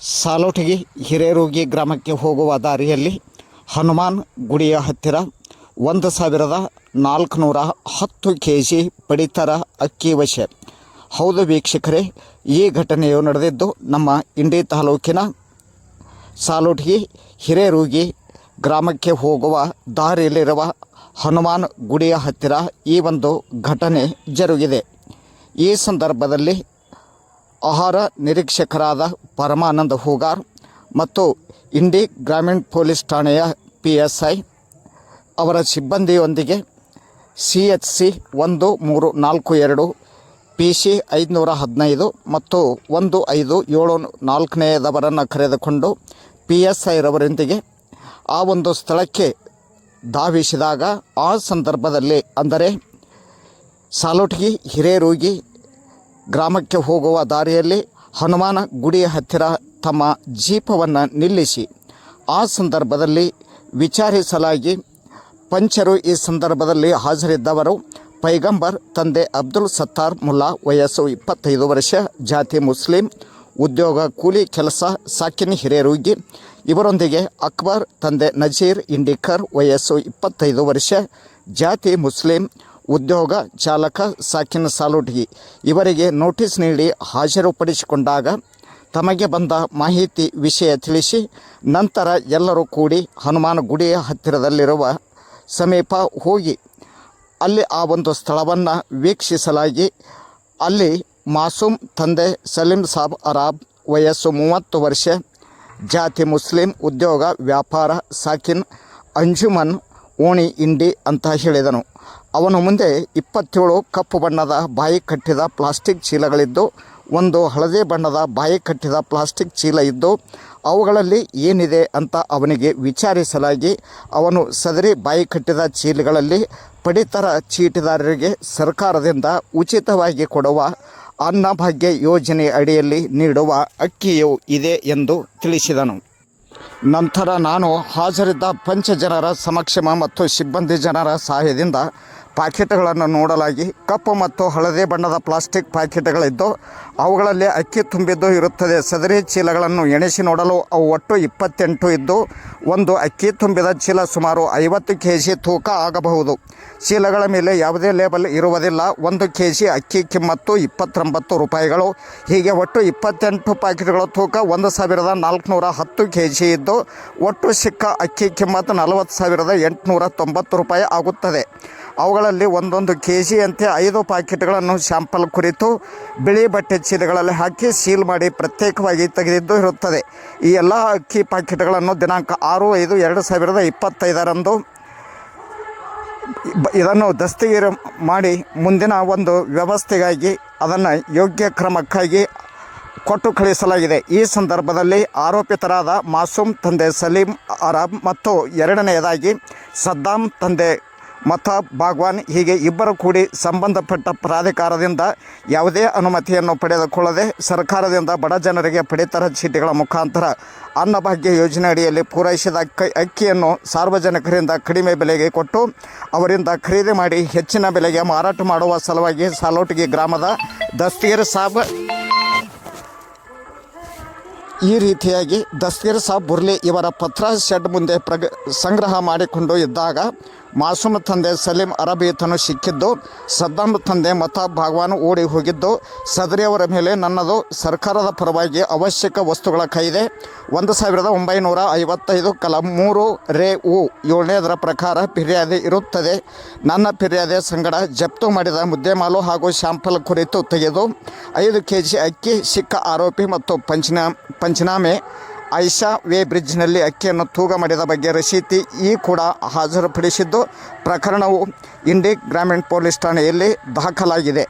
ಸಾಲೋಟಿಗೆ ಹಿರೇರೋಗಿ ಗ್ರಾಮಕ್ಕೆ ಹೋಗುವ ದಾರಿಯಲ್ಲಿ ಹನುಮಾನ್ ಗುಡಿಯ ಹತ್ತಿರ ಒಂದು ಸಾವಿರದ ನಾಲ್ಕುನೂರ ಹತ್ತು ಕೆ ಜಿ ಪಡಿತರ ಅಕ್ಕಿ ವಶೆ. ಹೌದು ವೀಕ್ಷಕರೇ, ಈ ಘಟನೆಯು ನಡೆದಿದ್ದು ನಮ್ಮ ಇಂಡಿ ತಾಲೂಕಿನ ಸಾಲೋಟಿಗೆ ಹಿರೇರೂಗಿ ಗ್ರಾಮಕ್ಕೆ ಹೋಗುವ ದಾರಿಯಲ್ಲಿರುವ ಹನುಮಾನ್ ಗುಡಿಯ ಹತ್ತಿರ ಈ ಒಂದು ಘಟನೆ ಜರುಗಿದೆ. ಈ ಸಂದರ್ಭದಲ್ಲಿ ಆಹಾರ ನಿರೀಕ್ಷಕರಾದ ಪರಮಾನಂದ ಹೂಗಾರ್ ಮತ್ತು ಇಂಡಿ ಗ್ರಾಮೀಣ ಪೊಲೀಸ್ ಠಾಣೆಯ ಪಿ ಎಸ್ ಐ ಅವರ ಸಿಬ್ಬಂದಿಯೊಂದಿಗೆ ಸಿ ಎಚ್ ಸಿ ಒಂದು ಮೂರು ನಾಲ್ಕು ಎರಡು, ಪಿ ಸಿ ಐದುನೂರ ಹದಿನೈದು ಮತ್ತು ಒಂದು ಐದು ಏಳು ನಾಲ್ಕನೆಯದವರನ್ನು ಕರೆದುಕೊಂಡು ಪಿ ಎಸ್ ಐರವರೊಂದಿಗೆ ಆ ಒಂದು ಸ್ಥಳಕ್ಕೆ ಧಾವಿಸಿದಾಗ ಆ ಸಂದರ್ಭದಲ್ಲಿ ಅಂದರೆ ಸಾಲೋಟ್ಗಿ, ಹಿರೇರೋಗಿ ಗ್ರಾಮಕ್ಕೆ ಹೋಗುವ ದಾರಿಯಲ್ಲಿ ಹನುಮಾನ ಗುಡಿಯ ಹತ್ತಿರ ತಮ್ಮ ಜೀಪವನ್ನು ನಿಲ್ಲಿಸಿ, ಆ ಸಂದರ್ಭದಲ್ಲಿ ವಿಚಾರಿಸಲಾಗಿ ಪಂಚರು ಈ ಸಂದರ್ಭದಲ್ಲಿ ಹಾಜರಿದ್ದವರು ಪೈಗಂಬರ್ ತಂದೆ ಅಬ್ದುಲ್ ಸತ್ತಾರ್ ಮುಲ್ಲಾ, ವಯಸ್ಸು ಇಪ್ಪತ್ತೈದು ವರ್ಷ, ಜಾತಿ ಮುಸ್ಲಿಂ, ಉದ್ಯೋಗ ಕೂಲಿ ಕೆಲಸ, ಸಾಕಿನ ಹಿರಿಯರುಗಿ. ಇವರೊಂದಿಗೆ ಅಕ್ಬರ್ ತಂದೆ ನಜೀರ್ ಇಂಡಿಕರ್, ವಯಸ್ಸು ಇಪ್ಪತ್ತೈದು ವರ್ಷ, ಜಾತಿ ಮುಸ್ಲಿಂ ಉದ್ಯೋಗ ಚಾಲಕ ಸಾಕಿನ ಸಾಲುಟ್ಗಿ. ಇವರಿಗೆ ನೋಟಿಸ್ ನೀಡಿ ಹಾಜರುಪಡಿಸಿಕೊಂಡಾಗ ತಮಗೆ ಬಂದ ಮಾಹಿತಿ ವಿಷಯ ತಿಳಿಸಿ ನಂತರ ಎಲ್ಲರೂ ಕೂಡಿ ಹನುಮಾನ ಗುಡಿಯ ಹತ್ತಿರದಲ್ಲಿರುವ ಸಮೀಪ ಹೋಗಿ ಅಲ್ಲಿ ಆ ಒಂದು ಸ್ಥಳವನ್ನು ವೀಕ್ಷಿಸಲಾಗಿ ಅಲ್ಲಿ ಮಾಸೂಮ್ ತಂದೆ ಸಲೀಂ ಸಾಬ್ ಅರಾಬ್ ವಯಸ್ಸು ಮೂವತ್ತು ವರ್ಷ, ಜಾತಿ ಮುಸ್ಲಿಂ, ಉದ್ಯೋಗ, ವ್ಯಾಪಾರ, ಸಾಕಿನ್, ಅಂಜುಮನ್, ಓಣಿ, ಇಂಡಿ ಅಂತ ಹೇಳಿದನು. ಅವನು ಮುಂದೆ ಇಪ್ಪತ್ತೇಳು ಕಪ್ಪು ಬಣ್ಣದ ಬಾಯಿ ಕಟ್ಟಿದ ಪ್ಲಾಸ್ಟಿಕ್ ಚೀಲಗಳಿದ್ದು, ಒಂದು ಹಳದಿ ಬಣ್ಣದ ಬಾಯಿ ಕಟ್ಟಿದ ಪ್ಲಾಸ್ಟಿಕ್ ಚೀಲ ಇದ್ದು, ಅವುಗಳಲ್ಲಿ ಏನಿದೆ ಅಂತ ಅವನಿಗೆ ವಿಚಾರಿಸಲಾಗಿ ಅವನು ಸದರಿ ಬಾಯಿ ಕಟ್ಟಿದ ಚೀಲಗಳಲ್ಲಿ ಪಡಿತರ ಚೀಟಿದಾರರಿಗೆ ಸರ್ಕಾರದಿಂದ ಉಚಿತವಾಗಿ ಕೊಡುವ ಅನ್ನಭಾಗ್ಯ ಯೋಜನೆ ಅಡಿಯಲ್ಲಿ ನೀಡುವ ಅಕ್ಕಿಯು ಇದೆ ಎಂದು ತಿಳಿಸಿದನು. ನಂತರ ನಾನು ಹಾಜರಿದ್ದ ಪಂಚ ಜನರ ಸಮಕ್ಷಮ ಮತ್ತು ಸಿಬ್ಬಂದಿ ಜನರ ಸಹಾಯದಿಂದ ಪ್ಯಾಕೆಟ್ಗಳನ್ನು ನೋಡಲಾಗಿ ಕಪ್ಪು ಮತ್ತು ಹಳದಿ ಬಣ್ಣದ ಪ್ಲಾಸ್ಟಿಕ್ ಪ್ಯಾಕೆಟ್ಗಳಿದ್ದು ಅವುಗಳಲ್ಲಿ ಅಕ್ಕಿ ತುಂಬಿದ್ದು ಇರುತ್ತದೆ. ಸದರಿ ಚೀಲಗಳನ್ನು ಎಣಿಸಿ ನೋಡಲು ಅವು ಒಟ್ಟು ಇಪ್ಪತ್ತೆಂಟು ಇದ್ದು, ಒಂದು ಅಕ್ಕಿ ತುಂಬಿದ ಚೀಲ ಸುಮಾರು ಐವತ್ತು ಕೆ ಜಿ ತೂಕ ಆಗಬಹುದು. ಚೀಲಗಳ ಮೇಲೆ ಯಾವುದೇ ಲೇಬಲ್ ಇರುವುದಿಲ್ಲ. ಒಂದು ಕೆ ಜಿ ಅಕ್ಕಿ ಕಿಮ್ಮತ್ತು ಇಪ್ಪತ್ತೊಂಬತ್ತು ರೂಪಾಯಿಗಳು. ಹೀಗೆ ಒಟ್ಟು ಇಪ್ಪತ್ತೆಂಟು ಪ್ಯಾಕೆಟ್ಗಳ ತೂಕ ಒಂದು ಸಾವಿರದ ನಾಲ್ಕುನೂರ ಹತ್ತು ಕೆ ಜಿ ಇದ್ದು, ಒಟ್ಟು ಸಿಕ್ಕ ಅಕ್ಕಿ ಕಿಮ್ಮತ್ತು ನಲವತ್ತು ಸಾವಿರದ ಎಂಟುನೂರ ತೊಂಬತ್ತು ರೂಪಾಯಿ ಆಗುತ್ತದೆ. ಅವುಗಳಲ್ಲಿ ಒಂದೊಂದು ಕೆ ಜಿಯಂತೆ ಐದು ಪ್ಯಾಕೆಟ್ಗಳನ್ನು ಶ್ಯಾಂಪಲ್ ಕುರಿತು ಬಿಳಿ ಬಟ್ಟೆ ಚೀಲಗಳಲ್ಲಿ ಹಾಕಿ ಸೀಲ್ ಮಾಡಿ ಪ್ರತ್ಯೇಕವಾಗಿ ತೆಗೆದಿದ್ದು ಇರುತ್ತದೆ. ಈ ಎಲ್ಲ ಅಕ್ಕಿ ಪ್ಯಾಕೆಟ್ಗಳನ್ನು ದಿನಾಂಕ ಆರು ಐದು ಎರಡು ಸಾವಿರದ ಇಪ್ಪತ್ತೈದರಂದು ಇದನ್ನು ದಸ್ತಗಿರಿ ಮಾಡಿ ಮುಂದಿನ ಒಂದು ವ್ಯವಸ್ಥೆಗಾಗಿ ಅದನ್ನು ಯೋಗ್ಯ ಕ್ರಮಕ್ಕಾಗಿ ಕೊಟ್ಟು ಕಳಿಸಲಾಗಿದೆ. ಈ ಸಂದರ್ಭದಲ್ಲಿ ಆರೋಪಿತರಾದ ಮಾಸೂಮ್ ತಂದೆ ಸಲೀಂ ಅರಬ್ ಮತ್ತು ಎರಡನೆಯದಾಗಿ ಸದ್ದಾಂ ತಂದೆ ಮತಾಬ್ ಬಾಗ್ವಾನ್ ಹೀಗೆ ಇಬ್ಬರು ಕೂಡಿ ಸಂಬಂಧಪಟ್ಟ ಪ್ರಾಧಿಕಾರದಿಂದ ಯಾವುದೇ ಅನುಮತಿಯನ್ನು ಪಡೆದುಕೊಳ್ಳದೆ ಸರ್ಕಾರದಿಂದ ಬಡ ಜನರಿಗೆ ಪಡಿತರ ಚೀಟಿಗಳ ಮುಖಾಂತರ ಅನ್ನಭಾಗ್ಯ ಯೋಜನೆ ಅಡಿಯಲ್ಲಿ ಪೂರೈಸಿದ ಅಕ್ಕಿ ಅಕ್ಕಿಯನ್ನು ಸಾರ್ವಜನಿಕರಿಂದ ಕಡಿಮೆ ಬೆಲೆಗೆ ಕೊಟ್ಟು ಅವರಿಂದ ಖರೀದಿ ಮಾಡಿ ಹೆಚ್ಚಿನ ಬೆಲೆಗೆ ಮಾರಾಟ ಮಾಡುವ ಸಲುವಾಗಿ ಸಾಲೋಟಿಗೆ ಗ್ರಾಮದ ದಸ್ತಿಯರ್ ಸಾಬ್ ಈ ರೀತಿಯಾಗಿ ದಸ್ತಿರ್ ಸಾಬ್ ಬುರ್ಲಿ ಇವರ ಪತ್ರ ಶೆಡ್ ಮುಂದೆ ಪ್ರಗ ಸಂಗ್ರಹ ಮಾಡಿಕೊಂಡು ಇದ್ದಾಗ ಮಾಸೂಮ್ ತಂದೆ ಸಲೀಂ ಅರಬೀತನು ಸಿಕ್ಕಿದ್ದು ಸದ್ದಾಮ್ ತಂದೆ ಮತ ಭಾಗವಾನ್ ಓಡಿ ಹೋಗಿದ್ದು ಸದರಿಯವರ ಮೇಲೆ ನನ್ನದು ಸರ್ಕಾರದ ಪರವಾಗಿ ಅವಶ್ಯಕ ವಸ್ತುಗಳ ಕೈದೆ ಒಂದು ಸಾವಿರದ ಒಂಬೈನೂರ ಐವತ್ತೈದು ಕಲಂ ಮೂರು ರೇ ಉ ಏಳನೇದರ ಪ್ರಕಾರ ಫಿರ್ಯಾದಿ ಇರುತ್ತದೆ. ನನ್ನ ಫಿರ್ಯಾದಿ ಸಂಗಡ ಜಪ್ತು ಮಾಡಿದ ಮುದ್ದೆಮಾಲು ಹಾಗೂ ಶಾಂಪಲ್ ಕುರಿತು ತೆಗೆದು, ಐದು ಕೆ ಜಿ ಅಕ್ಕಿ, ಸಿಕ್ಕ ಆರೋಪಿ ಮತ್ತು ಪಂಚನಾ, ಪಂಚನಾಮೆ ಐಷಾ ವೇ ಬ್ರಿಡ್ಜ್ನಲ್ಲಿ ಅಕ್ಕಿಯನ್ನು ತೂಗ ಮಾಡಿದ ಬಗ್ಗೆ ರಶೀತಿ ಈ ಕೂಡ ಹಾಜರುಪಡಿಸಿದ್ದು, ಪ್ರಕರಣವು ಇಂಡಿ ಗ್ರಾಮೀಣ ಪೊಲೀಸ್ ಠಾಣೆಯಲ್ಲಿ ದಾಖಲಾಗಿದೆ.